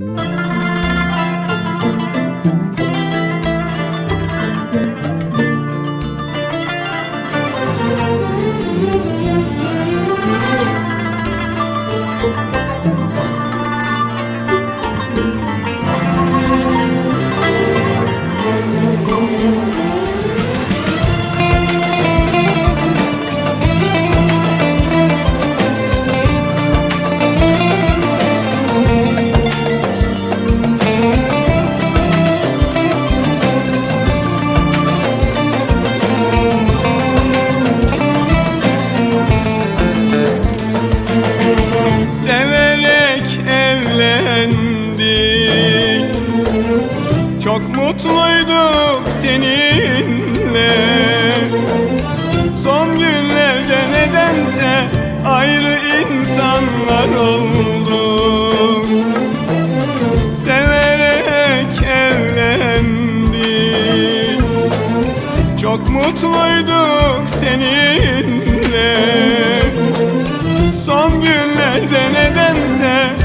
Mm-hmm. Mutluyduk seninle. Son günlerde nedense ayrı insanlar olduk. Severek evlendik. Çok mutluyduk seninle. Son günlerde nedense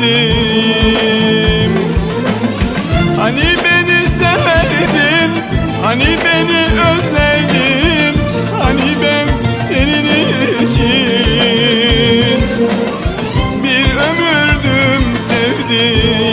sevdim. Hani beni severdin, hani beni özlerdin Hani ben senin için bir ömürdüm sevdim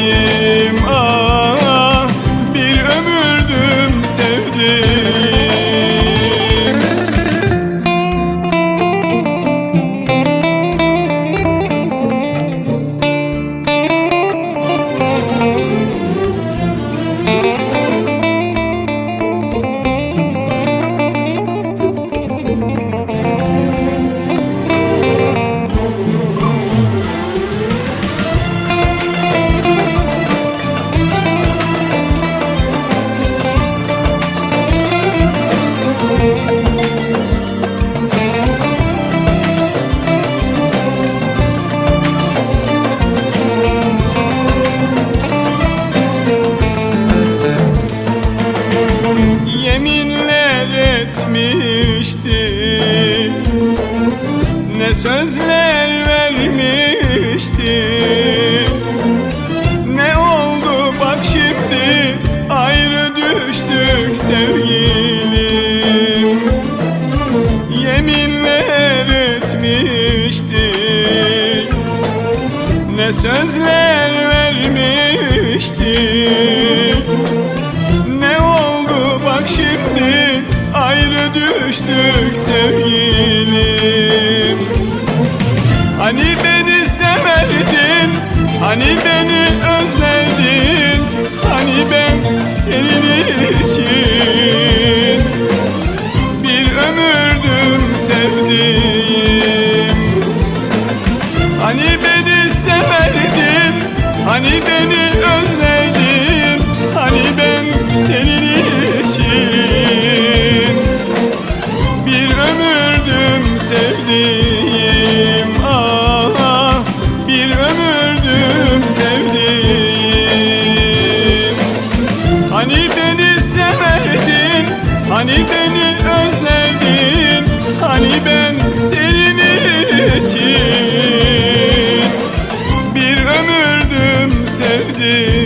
Ne sözler vermişti Ne oldu bak şimdi ayrı düştük sevgilim. Yeminler etmiştik Ne sözler vermiştik ne oldu bak şimdi ayrı düştük sevgilim Hani beni severdin, hani beni özlerdin Hani ben senin için bir ömürdüm sevdim Hani beni severdin, hani beni özlerdin Hani ben sevdim